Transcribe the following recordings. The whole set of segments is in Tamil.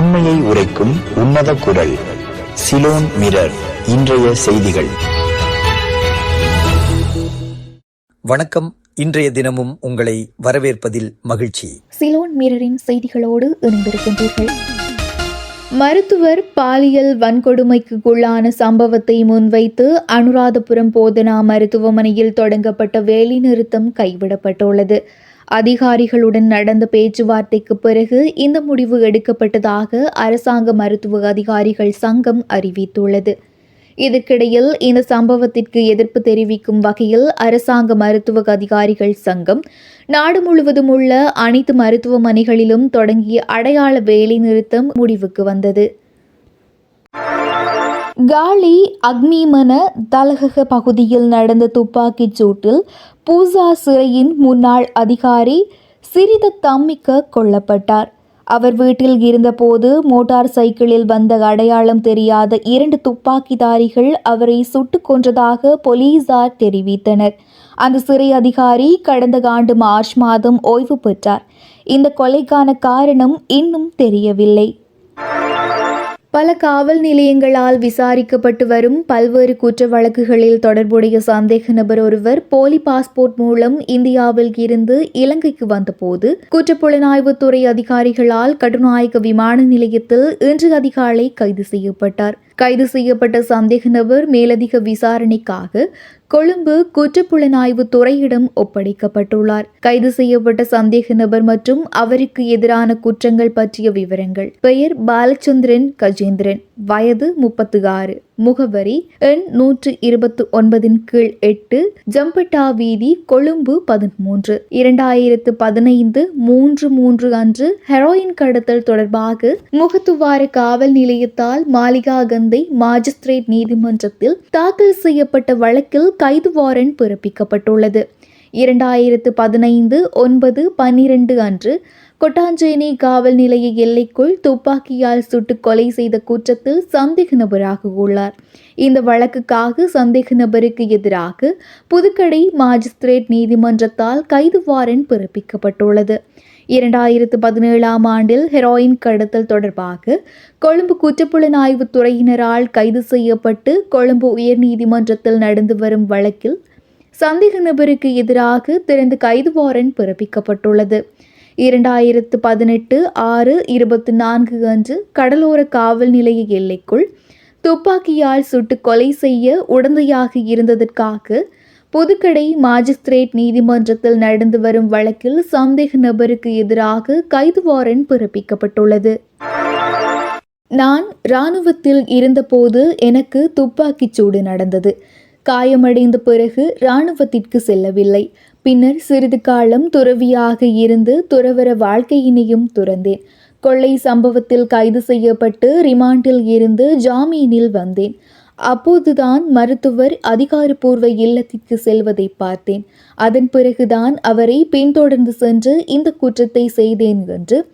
உண்மையை உரைக்கும் உன்னத குரல் சிலோன் மிரர் இன்றைய செய்திகள். வணக்கம். இன்றைய தினமும் உங்களை வரவேற்பதில் மகிழ்ச்சி. சிலோன் மிரரின் செய்திகளோடு இணைந்திருக்கின்றீர்கள். மருத்துவர் பாலியல் வன்கொடுமைக்குள்ளான சம்பவத்தை முன்வைத்து அனுராதபுரம் போதனா மருத்துவமனையில் தொடங்கப்பட்ட வேலைநிறுத்தம் கைவிடப்பட்டுள்ளது. அதிகாரிகளுடன் நடந்த பேச்சுவார்த்தைக்கு பிறகு இந்த முடிவு எடுக்கப்பட்டதாக அரசாங்க மருத்துவ அதிகாரிகள் சங்கம் அறிவித்துள்ளது. இதற்கிடையில் இந்த சம்பவத்திற்கு எதிர்ப்பு தெரிவிக்கும் வகையில் அரசாங்க மருத்துவ அதிகாரிகள் சங்கம் நாடு முழுவதும் உள்ள அனைத்து மருத்துவமனைகளிலும் தொடங்கிய அடையாள வேலை நிறுத்தம் முடிவுக்கு வந்தது. காலி அக்மிமன தலகக பகுதியில் நடந்த துப்பாக்கிச் சூட்டில் பூசா சிறையின் முன்னாள் அதிகாரி சிறித தம்மிக்க கொல்லப்பட்டார். அவர் வீட்டில் இருந்தபோது மோட்டார் சைக்கிளில் வந்த அடையாளம் தெரியாத இரண்டு துப்பாக்கிதாரிகள் அவரை சுட்டுக் கொன்றதாக போலீசார் தெரிவித்தனர். அந்த சிறை அதிகாரி கடந்த ஆண்டு மார்ச் மாதம் ஓய்வு பெற்றார். இந்த கொலைக்கான காரணம் இன்னும் தெரியவில்லை. பல காவல் நிலையங்களால் விசாரிக்கப்பட்டு வரும் பல்வேறு குற்ற வழக்குகளில் தொடர்புடைய சந்தேக நபர் ஒருவர் போலி பாஸ்போர்ட் மூலம் இந்தியாவில் இருந்து இலங்கைக்கு வந்தபோது குற்றப்புலனாய்வுத்துறை அதிகாரிகளால் கடுநாயக்க விமான நிலையத்தில் இன்று அதிகாலை கைது செய்யப்பட்டார். கைது செய்யப்பட்ட சந்தேக நபர் மேலதிக விசாரணைக்காக கொழும்பு குற்றப்புலனாய்வு துறையிடம் ஒப்படைக்கப்பட்டுள்ளார். கைது செய்யப்பட்ட சந்தேக நபர் மற்றும் அவருக்கு எதிரான குற்றங்கள் பற்றிய விவரங்கள். பெயர் பாலச்சந்திரன் கஜேந்திரன். வயது முப்பத்து ஆறு முகவரி எண் நூற்று இருபத்தி ஒன்பதின் கீழ் எட்டு ஜம்பட்டா வீதி கொழும்பு பதிமூன்று. இரண்டாயிரத்து பதினைந்து மூன்று மூன்று அன்று ஹெரோயின் கடத்தல் தொடர்பாக முகத்துவார காவல் நிலையத்தால் மாளிகாகந்தை மாஜிஸ்திரேட் நீதிமன்றத்தில் தாக்கல் செய்யப்பட்ட வழக்கில் கைது வாரண்ட் பிறப்பிக்கப்பட்டுள்ளது. இரண்டாயிரத்து பதினைந்து ஒன்பது பன்னிரண்டு அன்று கொட்டாஞ்சேனி காவல் நிலைய எல்லைக்குள் துப்பாக்கியால் சுட்டு கொலை செய்த குற்றத்தில் சந்தேக நபராக உள்ளார். இந்த வழக்குக்காக சந்தேக நபருக்கு எதிராக புதுக்கடை மாஜிஸ்திரேட் நீதிமன்றத்தால் கைது வாரண்ட் பிறப்பிக்கப்பட்டுள்ளது. இரண்டாயிரத்து பதினேழாம் ஆண்டில் ஹெரோயின் கடத்தல் தொடர்பாக கொழும்பு குற்றப்புலனாய்வு துறையினரால் கைது செய்யப்பட்டு கொழும்பு உயர்நீதிமன்றத்தில் நடந்து வரும் வழக்கில் சந்தேக நபருக்கு எதிராக திறந்து கைது வாரண்ட் பிறப்பிக்கப்பட்டுள்ளது. இரண்டாயிரத்து பதினெட்டு ஆறு இருபத்தி நான்கு அன்று கடலோர காவல் நிலைய எல்லைக்குள் துப்பாக்கியால் சுட்டு கொலை செய்ய உடந்தையாக இருந்ததற்காக புதுக்கடை மாஜிஸ்திரேட் நீதிமன்றத்தில் நடந்து வரும் வழக்கில் சந்தேக நபருக்கு எதிராக கைது வாரண்ட் பிறப்பிக்கப்பட்டுள்ளது. நான் இராணுவத்தில் இருந்தபோது எனக்கு துப்பாக்கிச் சூடு நடந்தது. காயமடைந்த பிறகு இராணுவத்திற்கு செல்லவில்லை. பின்னர் சிறிது காலம் துறவியாக இருந்து துறவர வாழ்க்கையினையும் துறந்தேன். கொள்ளை சம்பவத்தில் கைது செய்யப்பட்டு ரிமாண்டில் இருந்து ஜாமீனில் வந்தேன். அப்போதுதான் மருத்துவர் அதிகாரப்பூர்வ இல்லத்திற்கு செல்வதை பார்த்தேன். அதன் பிறகுதான் அவரை பின்தொடர்ந்து சென்று இந்த குற்றத்தை செய்தேன் என்று.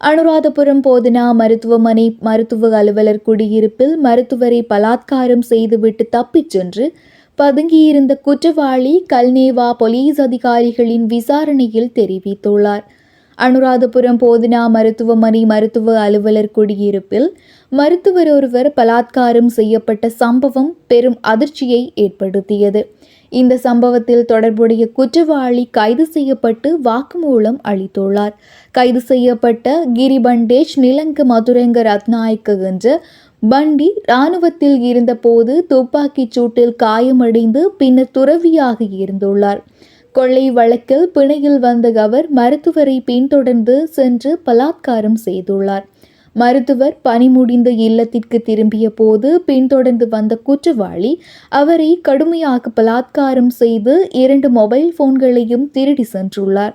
அனுராதபுரம் போதனா மருத்துவமனை மருத்துவ அலுவலர் குடியிருப்பில் மருத்துவரை பலாத்காரம் செய்துவிட்டு தப்பிச் சென்று பதுங்கியிருந்த குற்றவாளி கல்னேவா போலீஸ் அதிகாரிகளின் விசாரணையில் தெரிவித்துள்ளார். அனுராதபுரம் போதனா மருத்துவமனை மருத்துவ அலுவலர் குடியிருப்பில் மருத்துவர் ஒருவர் பலாத்காரம் செய்யப்பட்ட சம்பவம் பெரும் அதிர்ச்சியை ஏற்படுத்தியது. இந்த சம்பவத்தில் தொடர்புடைய குற்றவாளி கைது செய்யப்பட்டு வாக்குமூலம் அளித்துள்ளார். கைது செய்யப்பட்ட கிரிபண்டேஷ் நிலங்க மதுரங்க ரத்நாயக்க என்ற பண்டி இராணுவத்தில் இருந்தபோது துப்பாக்கிச் சூட்டில் காயமடைந்து பின்னர் துறவியாக இருந்துள்ளார். கொள்ளை வழக்கில் பிணையில் வந்த அவர் மருத்துவரை பின்தொடர்ந்து சென்று பலாத்காரம் செய்துள்ளார். மருத்துவர் பணி முடிந்த இல்லத்திற்கு திரும்பிய போது பின்தொடர்ந்து வந்த குற்றவாளி அவரை கடுமையாக பலாத்காரம் செய்து இரண்டு மொபைல் போன்களையும் திருடி சென்றுள்ளார்.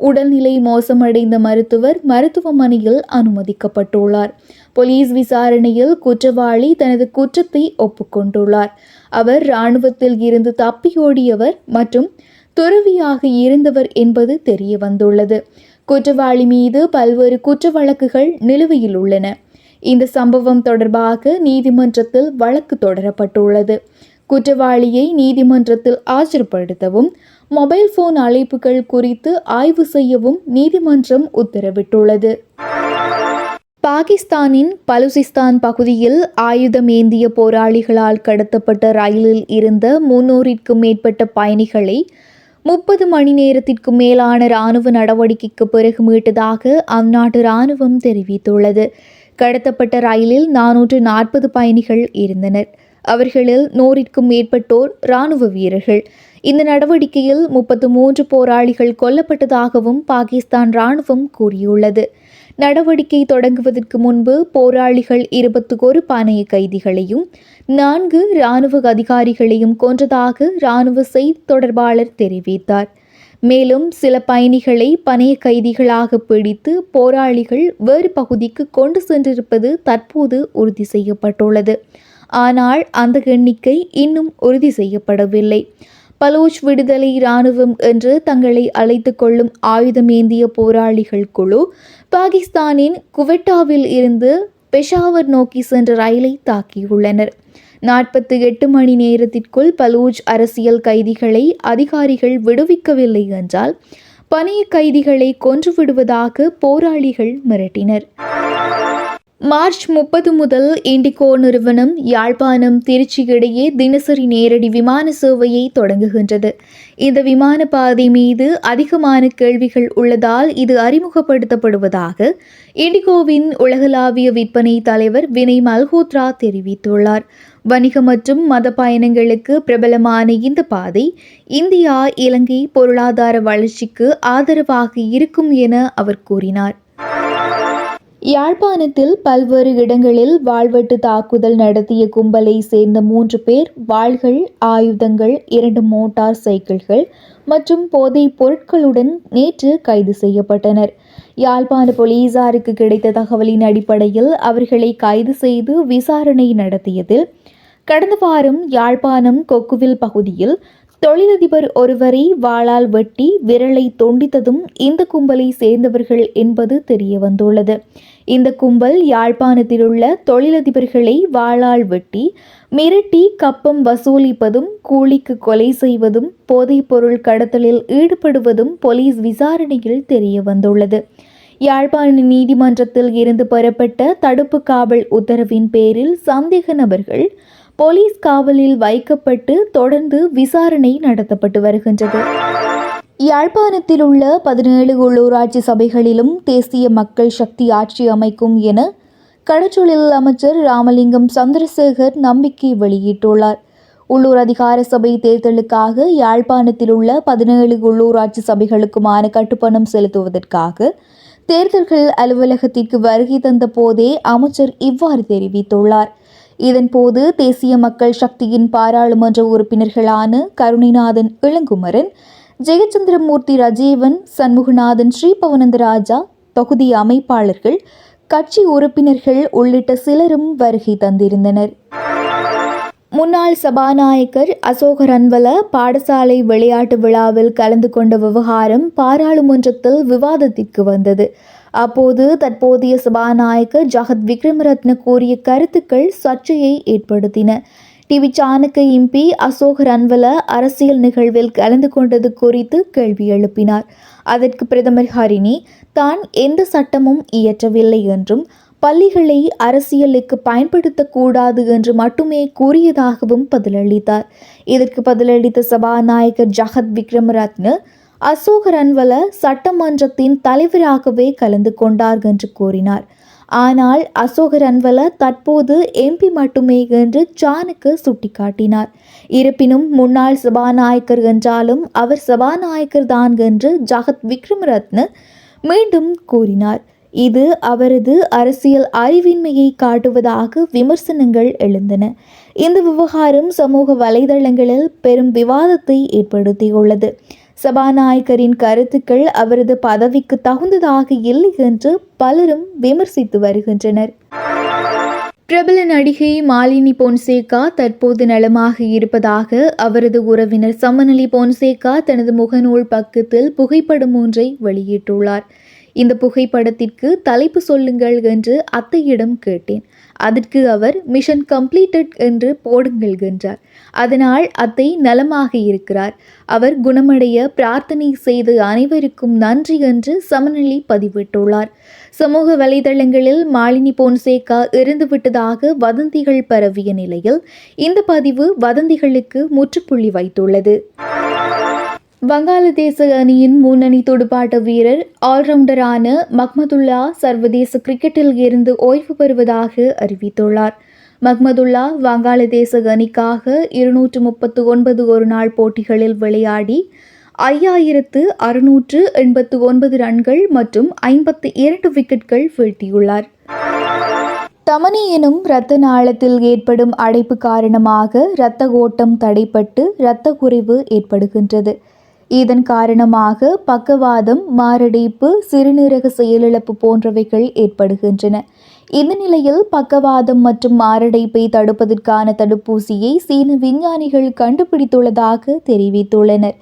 உடல்நிலை மோசமடைந்த மருத்துவர் மருத்துவமனையில் அனுமதிக்கப்பட்டுள்ளார். போலீஸ் விசாரணையில் குற்றவாளி தனது குற்றத்தை ஒப்புக்கொண்டுள்ளார். அவர் இராணுவத்தில் இருந்து தப்பியோடியவர் மற்றும் துறவியாக இருந்தவர் என்பது தெரிய வந்துள்ளது. குற்றவாளி மீது பல்வேறு குற்ற வழக்குகள் நிலுவையில் உள்ளன. இந்த சம்பவம் தொடர்பாக நீதிமன்றத்தில் வழக்கு தொடரப்பட்டுள்ளது. குற்றவாளியை நீதிமன்றத்தில் ஆஜர்படுத்தவும் மொபைல் போன் அழைப்புகள் குறித்து ஆய்வு செய்யவும் நீதிமன்றம் உத்தரவிட்டுள்ளது. பாகிஸ்தானின் பலுசிஸ்தான் பகுதியில் ஆயுதம் ஏந்திய போராளிகளால் கடத்தப்பட்ட ரயிலில் இருந்த முன்னூறிற்கும் மேற்பட்ட பயணிகளை முப்பது மணி நேரத்திற்கு மேலான இராணுவ நடவடிக்கைக்கு பிறகு மீட்டதாக அந்நாட்டு இராணுவம் தெரிவித்துள்ளது. கடத்தப்பட்ட ரயிலில் நானூற்று நாற்பது பயணிகள் இருந்தனர். அவர்களில் நூறிற்கும் மேற்பட்டோர் இராணுவ வீரர்கள். இந்த நடவடிக்கையில் முப்பத்து மூன்று போராளிகள் கொல்லப்பட்டதாகவும் பாகிஸ்தான் இராணுவம் கூறியுள்ளது. நடவடிக்கை தொடங்குவதற்கு முன்பு போராளிகள் இருபத்தோரு பானைய கைதிகளையும் நான்கு இராணுவ அதிகாரிகளையும் கொன்றதாக இராணுவ செய்தி தொடர்பாளர் தெரிவித்தார். மேலும் சில பயணிகளை பணைய கைதிகளாக பிடித்து போராளிகள் வேறு பகுதிக்கு கொண்டு சென்றிருப்பது தற்போது உறுதி செய்யப்பட்டுள்ளது. ஆனால் அந்த எண்ணிக்கை இன்னும் உறுதி செய்யப்படவில்லை. பலோச் விடுதலை இராணுவம் என்று தங்களை அழைத்து கொள்ளும் ஆயுதமேந்திய போராளிகள் குழு பாகிஸ்தானின் குவெட்டாவில் இருந்து பெஷாவர் நோக்கி சென்ற ரயிலை தாக்கியுள்ளனர். நாற்பத்தி எட்டு மணி நேரத்திற்குள் பலூஜ் அரசியல் கைதிகளை அதிகாரிகள் விடுவிக்கவில்லை என்றால் பணிய கைதிகளை கொன்று விடுவதாக போராளிகள் மிரட்டினர். மார்ச் முப்பது முதல் இண்டிகோ நிறுவனம் யாழ்ப்பாணம் திருச்சி இடையே தினசரி நேரடி விமான சேவையை தொடங்குகின்றது. இந்த விமான பாதை மீது அதிகமான கேள்விகள் உள்ளதால் இது அறிமுகப்படுத்தப்படுவதாக இண்டிகோவின் உலகளாவிய விற்பனை தலைவர் வினய் மல்ஹோத்ரா தெரிவித்துள்ளார். வணிக மற்றும் மத பயணங்களுக்கு பிரபலமான இந்த பாதை இந்தியா இலங்கை பொருளாதார வளர்ச்சிக்கு ஆதரவாக இருக்கும் என அவர் கூறினார். யாழ்ப்பாணத்தில் பல்வேறு இடங்களில் வாழ்வெட்டு தாக்குதல் நடத்திய கும்பலை சேர்ந்த மூன்று பேர் வாள்கள் ஆயுதங்கள் இரண்டு மோட்டார் சைக்கிள்கள் மற்றும் போதைப் பொருட்களுடன் நேற்று கைது செய்யப்பட்டனர். யாழ்ப்பாண போலீசாருக்கு கிடைத்த தகவலின் அடிப்படையில் அவர்களை கைது செய்து விசாரணை நடத்தியதில் கடந்த வாரம் யாழ்ப்பாணம் கொக்குவில் பகுதியில் தொழிலதிபர் ஒருவரை வாளால் வெட்டி விரலை தொண்டித்ததும் இந்த கும்பலை சேர்ந்தவர்கள் என்பது தெரிய வந்துள்ளது இந்த கும்பல் யாழ்ப்பாணத்தில் உள்ள தொழிலதிபர்களை வாளால் வெட்டி மிரட்டி கப்பம் வசூலிப்பதும் கூலிக்கு கொலை செய்வதும் போதைப்பொருள் கடத்தலில் ஈடுபடுவதும் போலீஸ் விசாரணையில் தெரிய வந்துள்ளது யாழ்ப்பாண நீதிமன்றத்தில் இருந்து பெறப்பட்ட தடுப்பு காவல் உத்தரவின் பேரில் சந்தேக நபர்கள் போலீஸ் காவலில் வைக்கப்பட்டு தொடர்ந்து விசாரணை நடத்தப்பட்டு வருகின்றது. யாழ்ப்பாணத்தில் உள்ள பதினேழு உள்ளூராட்சி சபைகளிலும் தேசிய மக்கள் சக்தி ஆட்சி அமைக்கும் என கடற்றொழில் அமைச்சர் ராமலிங்கம் சந்திரசேகர் நம்பிக்கை வெளியிட்டுள்ளார். உள்ளூர் அதிகார சபை தேர்தலுக்காக யாழ்ப்பாணத்தில் உள்ள பதினேழு உள்ளூராட்சி சபைகளுக்குமான கட்டுப்பணம் செலுத்துவதற்காக தேர்தல்கள் அலுவலகத்திற்கு வருகை தந்த போதே அமைச்சர் இவ்வாறு தெரிவித்துள்ளார். இதன்போது தேசிய மக்கள் சக்தியின் பாராளுமன்ற உறுப்பினர்களான கருணைநாதன் இளங்குமரன் ஜெயச்சந்திரமூர்த்தி ரஜீவன் சண்முகநாதன் ஸ்ரீபவனந்தராஜா தொகுதி அமைப்பாளர்கள் கட்சி உறுப்பினர்கள் உள்ளிட்ட சிலரும் வருகை தந்திருந்தனர். முன்னாள் சபாநாயகர் அசோக ரன்வல பாடசாலை விளையாட்டு விழாவில் கலந்து கொண்ட விவகாரம் பாராளுமன்றத்தில் விவாதத்திற்கு வந்தது. அப்போது தற்போதைய சபாநாயகர் ஜகத் விக்ரமரத்ன கூறிய கருத்துக்கள் சர்ச்சையை ஏற்படுத்தின. டிவி சாணக்க எம்பி அசோக் ரன்வல அரசியல் நிகழ்வில் கலந்து கொண்டது குறித்து கேள்வி எழுப்பினார். அதற்கு பிரதமர் ஹரிணி தான் எந்த சட்டமும் இயற்றவில்லை என்றும் பள்ளிகளை அரசியலுக்கு பயன்படுத்தக்கூடாது என்று மட்டுமே கூறியதாகவும் பதிலளித்தார். இதற்கு பதிலளித்த சபாநாயகர் ஜகத் விக்ரமரத்ன அசோக ரன்வல சட்டமன்றத்தின் தலைவராகவே கலந்து கொண்டார் என்று கூறினார். ஆனால் அசோக ரன்வல தற்போது எம்பி மட்டுமே என்று ஜானுக்கு சுட்டிக்காட்டினார். இருப்பினும் முன்னாள் சபாநாயகர் என்றாலும் அவர் சபாநாயகர் தான் என்று ஜகத் விக்ரமரத்ன மீண்டும் கூறினார். இது அவரது அரசியல் அறிவின்மையை காட்டுவதாக விமர்சனங்கள் எழுந்தன. இந்த விவகாரம் சமூக வலைதளங்களில் பெரும் விவாதத்தை ஏற்படுத்தியுள்ளது. சபாநாயகரின் கருத்துக்கள் அவரது பதவிக்கு தகுந்ததாக இல்லை என்று பலரும் விமர்சித்து வருகின்றனர். பிரபல நடிகை மாலினி பொன்சேகா தற்போது நலமாக இருப்பதாக அவரது உறவினர் சமநலி பொன்சேகா தனது முகநூல் பக்கத்தில் புகைப்படம் ஒன்றை வெளியிட்டுள்ளார். இந்த புகைப்படத்திற்கு தலைப்பு சொல்லுங்கள் என்று அத்தையிடம் கேட்டேன். அதற்கு அவர் மிஷன் கம்ப்ளீட்டட் என்று போடுங்கள் என்றார் அதனால் அத்தை நலமாக இருக்கிறார். அவர் குணமடைய பிரார்த்தனை செய்து அனைவருக்கும் நன்றி என்று சமநிலை பதிவிட்டுள்ளார். சமூக வலைதளங்களில் மாலினி போன்சேகா இறந்துவிட்டதாக வதந்திகள் பரவிய நிலையில் இந்த பதிவு வதந்திகளுக்கு முற்றுப்புள்ளி வைத்துள்ளது. வங்காளதேச அணியின் முன்னணி துடுப்பாட்ட வீரர் ஆல்ரவுண்டரான மஹ்மதுல்லா சர்வதேச கிரிக்கெட்டில் இருந்து ஓய்வு பெறுவதாக அறிவித்துள்ளார். மஹ்மதுல்லா வங்காளதேச அணிக்காக இருநூற்று முப்பத்து ஒன்பது ஒருநாள் போட்டிகளில் விளையாடி ஐயாயிரத்து அறுநூற்று எண்பத்து ஒன்பது ரன்கள் மற்றும் ஐம்பத்து இரண்டு விக்கெட்கள் வீழ்த்தியுள்ளார். தமனி எனும் இரத்த நாளத்தில் ஏற்படும் அடைப்பு காரணமாக இரத்த ஓட்டம் தடைப்பட்டு இரத்த குறைவு ஏற்படுகின்றது. இதன் காரணமாக பக்கவாதம் மாரடைப்பு சிறுநீரக செயலிழப்பு போன்றவைகள் ஏற்படுகின்றன. இந்த நிலையில் பக்கவாதம் மற்றும் மாரடைப்பை தடுப்பதற்கான தடுப்பூசியை சீன விஞ்ஞானிகள் கண்டுபிடித்துள்ளதாக தெரிவித்துள்ளனர்.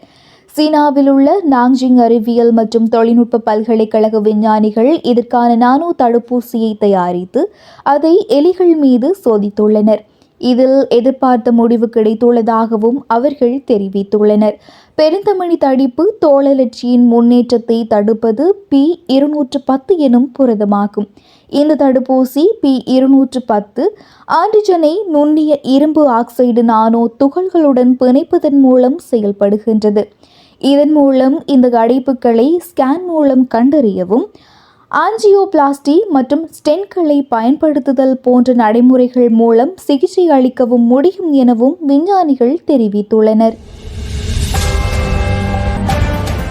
சீனாவில் உள்ள நாங்ஜிங் அறிவியல் மற்றும் தொழில்நுட்ப பல்கலைக்கழக விஞ்ஞானிகள் இதற்கான நானோ தடுப்பூசியை தயாரித்து அதை எலிகள் மீது சோதித்துள்ளனர். இதில் எதிர்பார்த்த முடிவு கிடைத்துள்ளதாகவும் அவர்கள் தெரிவித்துள்ளனர். பெருந்தமணி தடிப்பு தோழலட்சியின் முன்னேற்றத்தை தடுப்பது பி இருநூற்று பத்து எனும் புரதமாகும். இந்த தடுப்பூசி பி இருநூற்று பத்து ஆன்டிஜனை நுண்ணிய இரும்பு ஆக்சைடு நானோ துகள்களுடன் பிணைப்பதன் மூலம் செயல்படுகின்றது. இதன் மூலம் இந்த அடைப்புகளை ஸ்கேன் மூலம் கண்டறியவும் ஆஞ்சியோபிளாஸ்டி மற்றும் ஸ்டென்களை பயன்படுத்துதல் போன்ற நடைமுறைகள் மூலம் சிகிச்சை அளிக்கவும் முடியும் எனவும் விஞ்ஞானிகள் தெரிவித்துள்ளனர்.